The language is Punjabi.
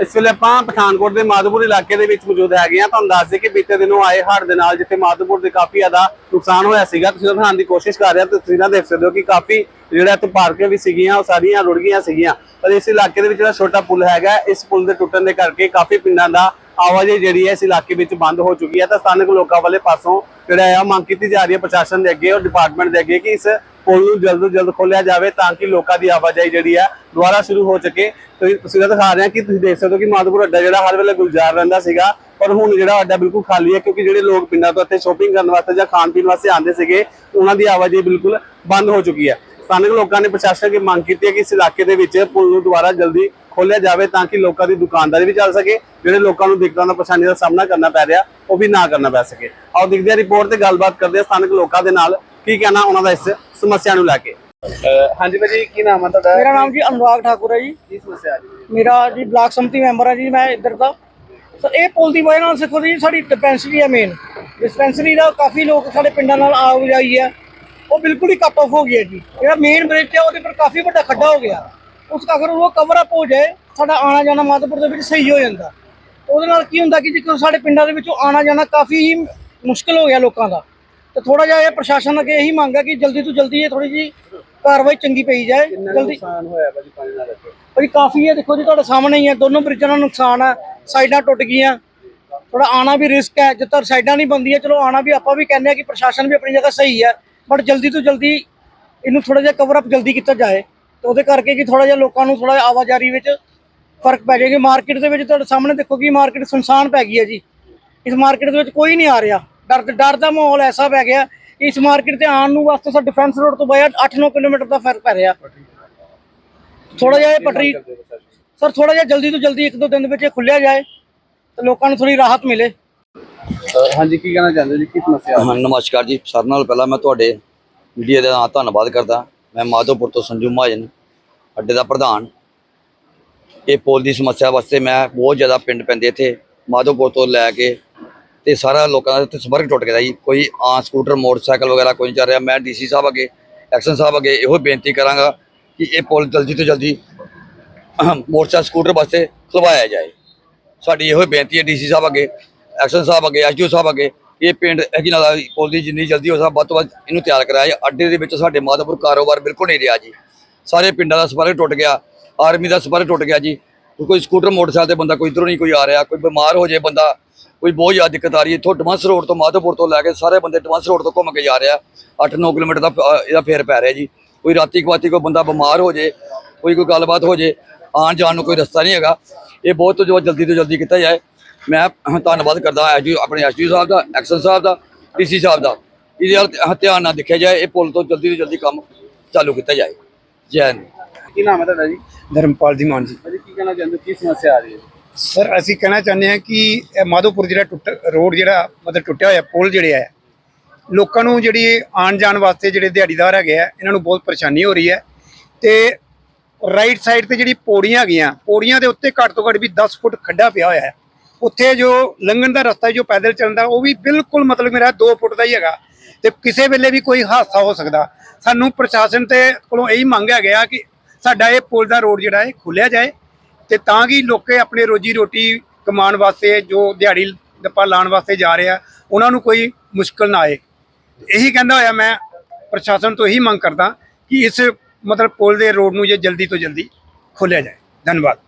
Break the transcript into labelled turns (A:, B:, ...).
A: ਵੇਲੇ ਆਪਾਂ ਪਠਾਨਕੋਟ ਦੇ ਮਾਧੋਪੁਰ ਇਲਾਕੇ ਦੇ ਵਿੱਚ ਮੌਜੂਦ ਹੈਗੇ ਆ ਤੁਹਾਨੂੰ ਦੱਸ ਦਈਏ ਕਿ ਬੀਤੇ ਦਿਨੋਂ ਆਏ ਹੜ੍ਹ ਦੇ ਨਾਲ ਜਿੱਥੇ ਮਾਧੋਪੁਰ ਦੇ ਕਾਫੀ ਜ਼ਿਆਦਾ ਨੁਕਸਾਨ ਹੋਇਆ ਸੀਗਾ। ਤੁਸੀਂ ਦਿਖਾਉਣ ਦੀ ਕੋਸ਼ਿਸ਼ ਕਰ ਰਹੇ ਹੋ, ਤਸਵੀਰਾਂ ਦੇਖ ਸਕਦੇ ਹੋ ਕਿ ਕਾਫੀ ਜਿਹੜਾ ਇੱਥੇ ਪਾਰਕਾਂ ਵੀ ਸੀਗੀਆਂ, ਉਹ ਸਾਰੀਆਂ ਰੁੜ ਗਈਆਂ ਸੀਗੀਆਂ। ਪਰ ਇਸ ਇਲਾਕੇ ਦੇ ਵਿੱਚ ਜਿਹੜਾ ਛੋਟਾ ਪੁਲ ਹੈਗਾ, ਇਸ ਪੁਲ ਦੇ ਟੁੱਟਣ ਦੇ ਕਰਕੇ ਕਾਫੀ ਪਿੰਡਾਂ ਦਾ ਆਵਾਜਾਈ ਜਿਹੜੀ ਹੈ ਇਸ ਇਲਾਕੇ ਵਿੱਚ ਬੰਦ ਹੋ ਚੁੱਕੀ ਹੈ। ਤਾਂ ਸਥਾਨਕ ਲੋਕਾਂ ਵਾਲੇ ਪਾਸੋਂ ਜਿਹੜਾ ਆ ਮੰਗ ਕੀਤੀ ਜਾ ਰਹੀ ਹੈ ਪ੍ਰਸ਼ਾਸਨ ਦੇ ਅੱਗੇ ਔਰ ਡਿਪਾਰਟਮੈਂਟ ਦੇ ਅੱਗੇ ਕਿ ਇਸ ਪੁਲ ਨੂੰ ਜਲਦ ਤੋਂ ਜਲਦ ਖੋਲਿਆ ਜਾਵੇ ਤਾਂ ਕਿ ਲੋਕਾਂ ਦੀ ਆਵਾਜਾਈ ਜਿਹੜੀ ਹੈ ਦੁਬਾਰਾ ਸ਼ੁਰੂ ਹੋ ਸਕੇ। ਤੁਸੀਂ ਤਸਵੀਰਾਂ ਦਿਖਾ ਰਹੇ ਹਾਂ ਕਿ ਤੁਸੀਂ ਦੇਖ ਸਕਦੇ ਹੋ ਕਿ ਮਾਧੋਪੁਰ ਅੱਡਾ ਜਿਹੜਾ ਹਰ ਵੇਲੇ ਗੁਲਜ਼ਾਰ ਰਹਿੰਦਾ ਸੀਗਾ, ਪਰ ਹੁਣ ਜਿਹੜਾ ਅੱਡਾ ਬਿਲਕੁਲ ਖਾਲੀ ਹੈ ਕਿਉਂਕਿ ਜਿਹੜੇ ਲੋਕ ਪਿੰਡਾਂ ਤੋਂ ਇੱਥੇ ਸ਼ੋਪਿੰਗ ਕਰਨ ਵਾਸਤੇ ਜਾਂ ਖਾਣ ਪੀਣ ਵਾਸਤੇ ਆਉਂਦੇ ਸੀਗੇ, ਉਹਨਾਂ ਦੀ ਆਵਾਜਾਈ ਬਿਲਕੁਲ ਬੰਦ ਹੋ ਚੁੱਕੀ ਹੈ। ਸਥਾਨਕ ਲੋਕਾਂ ਨੇ ਪ੍ਰਸ਼ਾਸਨ ਅੱਗੇ ਮੰਗ ਕੀਤੀ ਹੈ ਕਿ ਇਸ ਇਲਾਕੇ ਦੇ ਵਿੱਚ ਪੁਲ ਨੂੰ ਦੁਬਾਰਾ ਜਲਦੀ ਖੋਲਿਆ ਜਾਵੇ ਤਾਂ ਕਿ ਲੋਕਾਂ ਦੀ ਦੁਕਾਨਦਾਰੀ ਵੀ ਚੱਲ ਸਕੇ, ਜਿਹੜੇ ਲੋਕਾਂ ਨੂੰ ਦਿੱਕਤਾਂ ਦਾ ਪਰੇਸ਼ਾਨੀ ਦਾ ਸਾਹਮਣਾ ਕਰਨਾ ਪੈ ਰਿਹਾ, ਉਹ ਵੀ ਨਾ ਕਰਨਾ ਪੈ ਸਕੇ। ਆਓ ਦੇਖਦੇ ਹਾਂ ਰਿਪੋਰਟ ਤੇ ਗੱਲਬਾਤ ਕਰਦੇ ਹਾਂ ਸਥਾਨਕ ਲੋਕਾਂ ਦੇ ਨਾਲ। ਕੀ ਕਹਿਣਾ ਉਹਨਾਂ ਦਾ ਇਸ ਸਮੱਸਿਆ ਨੂੰ ਲੈ ਕੇ? ਹਾਂਜੀ ਭਾਜੀ ਕੀ ਨਾਮ ਹੈ ਤੁਹਾਡਾ?
B: ਮੇਰਾ ਨਾਮ ਜੀ ਅਨੁਰਾਗ ਠਾਕੁਰ ਹੈ ਜੀ।
A: ਕੀ ਸਮੱਸਿਆ ਆ ਜੀ?
B: ਮੇਰਾ ਜੀ ਬਲਾਕ ਸੰਮਤੀ ਮੈਂਬਰ ਹੈ ਜੀ ਮੈਂ ਇੱਧਰ ਦਾ। ਸਰ ਇਹ ਪੁਲ ਦੀ ਵਜ੍ਹਾ ਨਾਲ ਸਿੱਖੋ ਜੀ ਸਾਡੀ ਡਿਸਪੈਂਸਰੀ ਹੈ ਮੇਨ ਡਿਸਪੈਂਸਰੀ ਦਾ ਕਾਫੀ ਲੋਕ ਸਾਡੇ ਪਿੰਡਾਂ ਨਾਲ ਆਵਾਜਾਈ ਹੈ। ਉਹ ਬਿਲਕੁਲ ਹੀ ਕੱਟ ਆਫ ਹੋ ਗਿਆ ਜੀ। ਜਿਹੜਾ ਮੇਨ ਬ੍ਰਿਜ ਹੈ ਉਹਦੇ ਪਰ ਕਾਫੀ ਵੱਡਾ ਖੱਡਾ ਹੋ ਗਿਆ। ਉਸ ਅਗਰ ਉਹ ਕਵਰ ਅਪ ਹੋ ਜਾਏ ਸਾਡਾ ਆਣਾ ਜਾਣਾ ਮਾਧੋਪੁਰ ਦੇ ਵਿੱਚ ਸਹੀ ਹੋ ਜਾਂਦਾ। ਉਹਦੇ ਨਾਲ ਕੀ ਹੁੰਦਾ ਕਿ ਜੇ ਸਾਡੇ ਪਿੰਡਾਂ ਦੇ ਵਿੱਚੋਂ ਆਣਾ ਜਾਣਾ ਕਾਫੀ ਹੀ ਮੁਸ਼ਕਲ ਹੋ ਗਿਆ ਲੋਕਾਂ ਦਾ। ਤੇ ਥੋੜਾ ਜਿਹਾ ਇਹ ਪ੍ਰਸ਼ਾਸਨ ਅੱਗੇ ਇਹੀ ਮੰਗ ਹੈ ਕਿ ਜਲਦੀ ਤੋਂ ਜਲਦੀ ਇਹ ਥੋੜੀ ਜੀ ਕਾਰਵਾਈ ਚੰਗੀ ਪਈ ਜਾਏ ਜਲਦੀ
A: ਨੁਕਸਾਨ ਹੋਇਆ ਭਾਜੀ ਪਾਣੀ ਨਾਲ ਇੱਥੇ?
B: ਭਾਜੀ ਕਾਫੀ ਹੈ ਦੇਖੋ ਜੀ ਤੁਹਾਡੇ ਸਾਹਮਣੇ ਹੀ ਹੈ ਦੋਨੋਂ ਬ੍ਰਿਜਾਂ ਦਾ ਨੁਕਸਾਨ ਹੈ ਸਾਈਡਾਂ ਟੁੱਟ ਗਈਆਂ। ਥੋੜਾ ਆਣਾ ਵੀ ਰਿਸਕ ਹੈ ਜਦ ਸਾਈਡਾਂ ਨਹੀਂ ਬੰਦੀਆਂ ਚਲੋ ਆਣਾ ਵੀ ਆਪਾਂ ਵੀ ਕਹਿੰਦੇ ਆ ਕਿ ਪ੍ਰਸ਼ਾਸਨ ਵੀ ਆਪਣੀ ਜਗ੍ਹਾ ਸਹੀ ਹੈ ਬਟ ਜਲਦੀ ਤੋਂ ਜਲਦੀ ਇਹਨੂੰ ਥੋੜਾ ਜਿਹਾ ਕਵਰ ਅਪ ਜਲਦੀ ਕੀਤਾ ਜਾਏ। ਤੇ ਉਹਦੇ ਕਰਕੇ ਕਿ ਥੋੜਾ ਜਿਹਾ ਲੋਕਾਂ ਨੂੰ ਥੋੜਾ ਆਵਾਜਾਈ ਵਿੱਚ ਫ਼ਰਕ ਪੈ ਜਾਏਗਾ ਮਾਰਕੀਟ ਦੇ ਵਿੱਚ ਤੁਹਾਡੇ ਸਾਹਮਣੇ ਦੇਖੋ ਕਿ ਮਾਰਕੀਟ ਸੁਨਸਾਨ ਪੈ ਗਈ ਹੈ ਜੀ। ਇਸ ਮਾਰਕੀਟ ਦੇ ਵਿੱਚ ਕੋਈ ਨਹੀਂ ਆ ਰਿਹਾ। ਡਰ ਡਰ ਦਾ ਮਾਹੌਲ ਐਸਾ ਪੈ ਗਿਆ। ਕਿ ਇਸ ਮਾਰਕੀਟ ਤੇ ਆਉਣ ਨੂੰ ਵਾਸਤੇ ਸਾ ਡਿਫੈਂਸ ਰੋਡ ਤੋਂ ਬਾਅਦ 8-9 ਕਿਲੋਮੀਟਰ ਦਾ ਫ਼ਰਕ ਪੈ ਰਿਹਾ। ਥੋੜਾ ਜਿਹਾ ਇਹ ਪਟਰੀ ਸਰ ਥੋੜਾ ਜਿਹਾ ਜਲਦੀ ਤੋਂ ਜਲਦੀ ਇੱਕ ਦੋ ਦਿਨ ਦੇ ਵਿੱਚ ਇਹ ਖੁੱਲਿਆ ਜਾਏ ਤੇ ਲੋਕਾਂ ਨੂੰ ਥੋੜੀ ਰਾਹਤ ਮਿਲੇ।
A: ਹਾਂਜੀ ਕੀ ਕਹਿਣਾ ਚਾਹੁੰਦੇ ਜੀ? ਕੀ ਸਮੱਸਿਆ?
C: ਹਾਂ, ਨਮਸਕਾਰ ਜੀ। ਸਾਰਿਆਂ ਨਾਲ ਪਹਿਲਾਂ ਮੈਂ ਤੁਹਾਡੇ ਮੀਡੀਆ ਦਾ ਨਾਂ ਧੰਨਵਾਦ ਕਰਦਾ। ਮੈਂ ਮਾਧੋਪੁਰ ਤੋਂ ਸੰਜੂ ਮਹਾਜਨ ਅੱਡੇ ਦਾ ਪ੍ਰਧਾਨ। ਇਹ ਪੁਲ ਦੀ ਸਮੱਸਿਆ ਵਾਸਤੇ ਮੈਂ ਬਹੁਤ ਜ਼ਿਆਦਾ ਪਿੰਡ ਪੈਂਦੇ ਇੱਥੇ ਮਾਧੋਪੁਰ ਤੋਂ ਲੈ ਕੇ ਤੇ ਸਾਰਾ ਲੋਕਾਂ ਦਾ ਇੱਥੇ ਸੰਪਰਕ ਟੁੱਟ ਗਿਆ ਜੀ। ਕੋਈ ਆ ਸਕੂਟਰ, ਮੋਟਰਸਾਈਕਲ ਵਗੈਰਾ ਕੋਈ ਨਹੀਂ ਚੱਲ ਰਿਹਾ। ਮੈਂ ਡੀਸੀ ਸਾਹਿਬ ਅੱਗੇ, ਐਕਸ਼ਨ ਸਾਹਿਬ ਅੱਗੇ ਇਹੋ ਬੇਨਤੀ ਕਰਾਂਗਾ ਕਿ ਇਹ ਪੁਲ ਜਲਦੀ ਤੋਂ ਜਲਦੀ ਮੋਟਰਸਾਈਕਲ, ਸਕੂਟਰ ਵਾਸਤੇ ਖਲਵਾਇਆ ਜਾਏ। ਸਾਡੀ ਇਹੋ ਬੇਨਤੀ ਹੈ ਡੀਸੀ ਸਾਹਿਬ ਅੱਗੇ, ਐਕਸ਼ਨ ਸਾਹਿਬ ਅੱਗੇ, ਐਸਡੀਓ ਸਾਹਿਬ ਅੱਗੇ ਇਹ ਪਿੰਡ ਹੈਗੀ ਨਾਲ ਪੁਲ ਦੀ ਜਿੰਨੀ ਜਲਦੀ ਹੋ ਸਕਦਾ ਵੱਧ ਤੋਂ ਵੱਧ ਇਹਨੂੰ ਤਿਆਰ ਕਰਾਇਆ ਜਾਏ। ਅੱਡੇ ਦੇ ਵਿੱਚ ਸਾਡੇ ਮਾਧੋਪੁਰ ਕਾਰੋਬਾਰ ਬਿਲਕੁਲ ਨਹੀਂ ਰਿਹਾ ਜੀ। ਸਾਰੇ ਪਿੰਡਾਂ ਦਾ ਸੰਪਰਕ ਟੁੱਟ ਗਿਆ, ਆਰਮੀ ਦਾ ਸੰਪਰਕ ਟੁੱਟ ਗਿਆ ਜੀ। ਕੋਈ ਸਕੂਟਰ, ਮੋਟਰਸਾਈਕਲ ਤੇ ਬੰਦਾ ਕੋਈ ਇਧਰੋਂ ਨਹੀਂ ਕੋਈ ਆ ਰਿਹਾ, ਕੋਈ ਬਿਮਾਰ ਹੋ ਜੇ ਬੰਦਾ ਕੋਈ ਬਹੁਤ ਜ਼ਿਆਦਾ ਦਿੱਕਤ ਆ ਰਹੀ ਹੈ। ਇੱਥੋਂ ਡਮਸ ਰੋਡ ਤੋਂ ਮਾਧੋਪੁਰ ਤੋਂ ਲੈ ਕੇ ਸਾਰੇ ਬੰਦੇ ਡਮਸ ਰੋਡ ਤੋਂ ਘੁੰਮ ਕੇ ਜਾ ਰਿਹਾ 8-9 ਕਿਲੋਮੀਟਰ ਦਾ ਇਹਦਾ ਫੇਰ ਪੈ ਰਿਹਾ ਜੀ। ਕੋਈ ਰਾਤੀ ਕਵਾਤੀ ਕੋਈ ਬੰਦਾ ਬਿਮਾਰ ਹੋ ਜੇ ਕੋਈ ਕੋਈ ਗੱਲਬਾਤ ਹੋ ਜੇ ਆਉਣ ਜਾਣ ਨੂੰ ਕੋਈ ਰਸਤਾ ਨਹੀਂ ਹੈਗਾ। ਇਹ ਬਹੁਤ ਜੋ ਜਲਦੀ ਤੋਂ ਜਲਦੀ ਕੀਤਾ ਜਾਏ। ਮੈਂ ਧੰਨਵਾਦ ਕਰਦਾ ਐਸਡੀ ਆਪਣੇ ਐਸਡੀ ਸਾਹਿਬ ਦਾ ਐਕਸ਼ਨ ਸਾਹਿਬ ਦਾ ਡੀਸੀ ਸਾਹਿਬ ਦਾ। ਇਹਦੇ ਵੱਲ ਧਿਆਨ ਨਾਲ ਦੇਖਿਆ ਜਾਏ ਇਹ ਪੁਲ ਤੋਂ ਜਲਦੀ ਤੋਂ ਜਲਦੀ ਕੰਮ ਚਾਲੂ ਕੀਤਾ ਜਾਏ। ਜੈ ਹਿੰਦ।
A: ਕੀ ਨਾਮ ਹੈ ਤੁਹਾਡਾ ਜੀ?
D: ਧਰਮਪਾਲ ਦੀ ਮਾਨ ਜੀ।
A: ਕੀ ਕਹਿਣਾ ਚਾਹੁੰਦੇ ਕੀ ਸਮੱਸਿਆ ਆ ਰਹੀ ਹੈ?
D: ਸਰ, ਅਸੀਂ ਕਹਿਣਾ ਚਾਹੁੰਦੇ ਹਾਂ ਕਿ ਇਹ ਮਾਧੋਪੁਰ ਜਿਹੜਾ ਟੁੱਟ ਰੋਡ ਜਿਹੜਾ ਮਤਲਬ ਟੁੱਟਿਆ ਹੋਇਆ, ਪੁਲ ਜਿਹੜੇ ਆ, ਲੋਕਾਂ ਨੂੰ ਜਿਹੜੀ ਆਉਣ ਜਾਣ ਵਾਸਤੇ ਜਿਹੜੇ ਦਿਹਾੜੀਦਾਰ ਹੈਗੇ ਆ, ਇਹਨਾਂ ਨੂੰ ਬਹੁਤ ਪਰੇਸ਼ਾਨੀ ਹੋ ਰਹੀ ਹੈ ਤੇ ਰਾਈਟ ਸਾਈਡ ਤੇ ਜਿਹੜੀ ਪੌੜੀਆਂ ਹੈਗੀਆਂ, ਪੌੜੀਆਂ ਦੇ ਉੱਤੇ ਘੱਟ ਤੋਂ ਘੱਟ ਵੀ 10 ਫੁੱਟ ਖੱਡਾ ਪਿਆ ਹੋਇਆ ਹੈ। ਉੱਥੇ ਜੋ ਲੰਘਣ ਦਾ ਰਸਤਾ, ਜੋ ਪੈਦਲ ਚੱਲਣ ਦਾ, ਉਹ ਵੀ ਬਿਲਕੁਲ ਮਤਲਬ ਮੇਰਾ 2 ਫੁੱਟ ਦਾ ਹੀ ਹੈਗਾ ਤੇ ਕਿਸੇ ਵੇਲੇ ਵੀ ਕੋਈ ਹਾਦਸਾ ਹੋ ਸਕਦਾ। ਸਾਨੂੰ ਪ੍ਰਸ਼ਾਸਨ ਤੇ ਕੋਲੋਂ ਇਹੀ ਮੰਗ ਹੈਗਾ ਕਿ ਸਾਡਾ ਇਹ ਪੁਲ ਦਾ ਰੋਡ ਜਿਹੜਾ ਹੈ ਖੋਲਿਆ ਜਾਏ ਤੇ ਤਾਂ ਕਿ ਲੋਕੇ ਆਪਣੇ ਰੋਜੀ ਰੋਟੀ ਕਮਾਉਣ ਵਾਸਤੇ, ਜੋ ਦਿਹਾੜੀ ਦੱਪਾ ਲਾਉਣ ਵਾਸਤੇ ਜਾ ਰਹੇ ਆ, ਉਹਨਾਂ ਨੂੰ ਕੋਈ ਮੁਸ਼ਕਲ ਨਾ ਆਏ। ਇਹੀ ਕਹਿੰਦਾ ਹੋਇਆ ਮੈਂ, ਪ੍ਰਸ਼ਾਸਨ ਤੋਂ ਇਹੀ ਮੰਗ ਕਰਦਾ ਕਿ ਇਸ ਮਤਲਬ ਪੁਲ ਦੇ ਰੋਡ ਨੂੰ ਜੇ ਜਲਦੀ ਤੋਂ ਜਲਦੀ ਖੋਲਿਆ ਜਾਏ। ਧੰਨਵਾਦ।